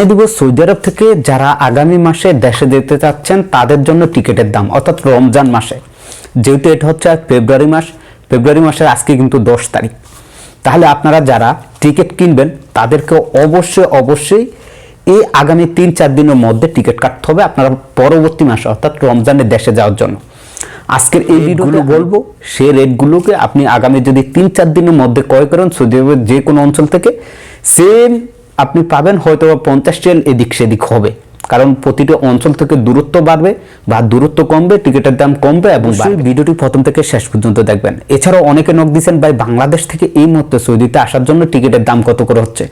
জানিয়ে দিব সৌদি আরব থেকে যারা আগামী মাসে দেশে যেতে চাচ্ছেন তাদের জন্য টিকিটের দাম অর্থাৎ রমজান মাসে। যেহেতু এটা হচ্ছে ফেব্রুয়ারি মাস ফেব্রুয়ারি মাসের আজকে কিন্তু দশ তারিখ। তাহলে আপনারা যারা টিকিট কিনবেন তাদেরকে অবশ্যই অবশ্যই এই আগামী তিন চার দিনের মধ্যে টিকিট কাটতে হবে আপনারা পরবর্তী মাসে অর্থাৎ রমজানের দেশে যাওয়ার জন্য। আজকের এই রেটগুলো বলব সেই রেটগুলোকে আপনি আগামী যদি তিন চার দিনের মধ্যে ক্রয় করেন সৌদি আরবের যে কোনো অঞ্চল থেকে সেম আপনি পাবেন হয়তো বা পঞ্চাশ রিয়াল এদিক সেদিক হবে। কারণ প্রতিটি অঞ্চল থেকে দূরত্ব বাড়বে বা দূরত্ব কমবে টিকিটের দাম কমবে এবং ভিডিওটি প্রথম থেকে শেষ পর্যন্ত দেখবেন। এছাড়াও অনেকে নক দিচ্ছেন ভাই বাংলাদেশ থেকে এই মুহূর্তে সৌদিতে আসার জন্য টিকিটের দাম কত করে হচ্ছে?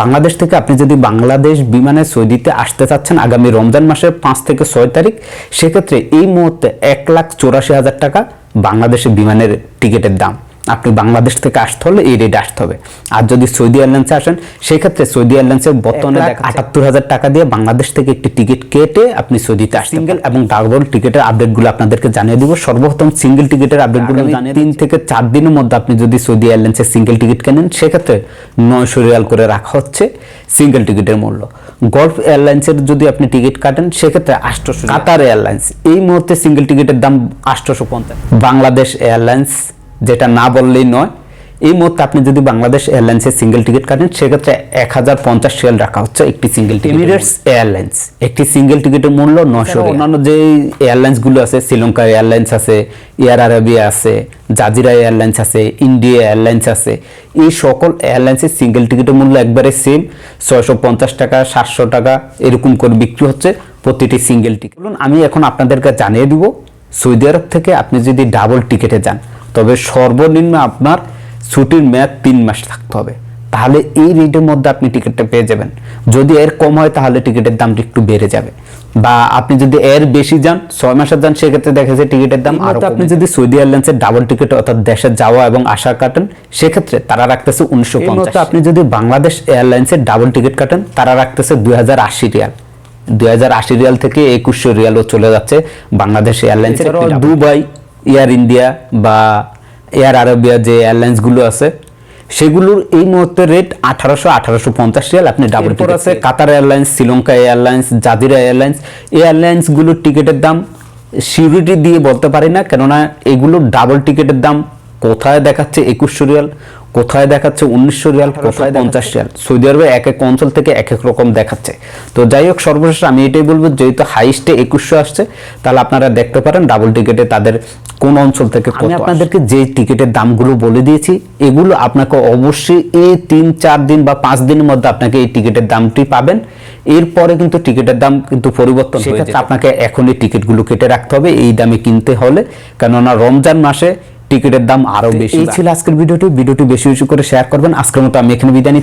বাংলাদেশ থেকে আপনি যদি বাংলাদেশ বিমানে সৌদিতে আসতে চাচ্ছেন আগামী রমজান মাসের পাঁচ থেকে ছয় তারিখ সেক্ষেত্রে এই মুহূর্তে এক লাখ চৌরাশি হাজার টাকা বাংলাদেশের বিমানের টিকিটের দাম। আপনি বাংলাদেশ থেকে আসতে হলে এই রেটে আসতে হবে। আর যদি সৌদি এয়ারলাইন্সে আসেন সেক্ষেত্রে সৌদি এয়ারলাইন্সের বর্তমানে আটাত্তর হাজার টাকা দিয়ে বাংলাদেশ থেকে একটি টিকিট কেটে আপনি সৌদিতে আসতে সিঙ্গেল এবং ডাবল টিকিটের আপডেটগুলো আপনাদেরকে জানিয়ে দিব। সর্বপ্রথম সিঙ্গেল টিকিটের আপডেটগুলো জানিয়ে তিন থেকে চার দিনের মধ্যে আপনি যদি সৌদি এয়ারলাইন্সের সিঙ্গেল টিকিট কেনেন সেক্ষেত্রে নয়শো রিয়াল করে রাখা হচ্ছে সিঙ্গেল টিকিটের মূল্য। গল্ফ এয়ারলাইন্সের যদি আপনি টিকিট কাটেন সেক্ষেত্রে আটশোশো কাতার এয়ারলাইন্স এই মুহূর্তে সিঙ্গেল টিকিটের দাম আটশোশো পঞ্চাশ। বাংলাদেশ এয়ারলাইন্স যেটা না বললেই নয় এই মুহূর্তে আপনি যদি বাংলাদেশ এয়ারলাইন্সের সিঙ্গেল টিকিট কাটেন সেক্ষেত্রে এক হাজার পঞ্চাশ রিয়াল রাখা হচ্ছে একটি সিঙ্গেল এমিরেটস এয়ারলাইন্স একটি সিঙ্গেল টিকিটের মূল্য নশো অন্যান্য যে এয়ারলাইন্সগুলো আছে শ্রীলঙ্কা এয়ারলাইন্স আছে এয়ার আরাবিয়া আছে জাজিরা এয়ারলাইন্স আছে ইন্ডিয়া এয়ারলাইন্স আছে এই সকল এয়ারলাইন্সের সিঙ্গেল টিকিটের মূল্য একবারে সেম ছয়শো পঞ্চাশ টাকা সাতশো টাকা এরকম করে বিক্রি হচ্ছে প্রতিটি সিঙ্গেল টিকিট বলুন আমি এখন আপনাদেরকে জানিয়ে দিব সৌদি আরব থেকে আপনি যদি ডাবল টিকিটে যান তবে সর্বনিম্ন আপনার ছুটির মেয়াদ তিন মাস থাকতে হবে। তাহলে এই রেটের মধ্যে আপনি টিকিটটা পেয়ে যাবেন। যদি এর কম হয় তাহলে টিকিটের দামটা একটু বেড়ে যাবে। বা আপনি যদি এর বেশি যান ছয় মাসের যান সেক্ষেত্রে দেখা যায় টিকিটের দাম আর আপনি যদি সৌদি এয়ারলাইন্সের ডাবল টিকিট অর্থাৎ দেশে যাওয়া এবং আসা কাটেন সেক্ষেত্রে তারা রাখতেছে উনিশশো পঞ্চাশ। আপনি যদি বাংলাদেশ এয়ারলাইন্সের ডাবল টিকিট কাটেন তারা রাখতেছে দুই হাজার আশি রিয়াল। দুই হাজার আশি রিয়াল থেকে একুশশো রিয়ালও চলে যাচ্ছে বাংলাদেশ এয়ারলাইন্সের দুবাই এয়ার ইন্ডিয়া বা এয়ার আরবিয়া যে এয়ারলাইন্সগুলো আছে সেগুলোর এই মুহূর্তে রেট আঠারোশো আঠারোশো পঞ্চাশ রিয়াল আপনি ডাবল টিকিট আছে Qatar airlines Sri Lanka airlines Jazeera airlines এয়ারলাইন্সগুলোর টিকিটের দাম সিউরিটি দিয়ে বলতে পারি না কেননা এগুলো ডাবল টিকিটের দাম কোথায় দেখাচ্ছে একুশশো রিয়াল কোথায় দেখাচ্ছে? উনিশশো রিয়াল কোথায় পঞ্চাশ রিয়াল? সৌদি আরবে এক এক অঞ্চল থেকে এক এক রকম দেখাচ্ছে। তো যাই হোক সর্বশেষ আমি এটাই বলব যেহেতু হাইস্টে একুশশো আসছে তাহলে আপনারা দেখতে পারেন ডাবল টিকিটে তাদের কোন অঞ্চল থেকে আমি আপনাদেরকে যে টিকিটের দামগুলো বলে দিয়েছি এগুলো আপনাকে অবশ্যই এই তিন চার দিন বা পাঁচ দিনের মধ্যে আপনাকে এই টিকিটের দামটি পাবেন। এরপরে কিন্তু টিকিটের দাম কিন্তু পরিবর্তন সেক্ষেত্রে আপনাকে এখনই টিকিটগুলো কেটে রাখতে হবে এই দামে কিনতে হলে। কেননা রমজান মাসে টিকিটের দাম আরও বেশি এই ছিল আজকের ভিডিওটি। ভিডিওটি বেশি বেশি করে শেয়ার করবেন। আজকের মতো আমি এখানে বিদায়।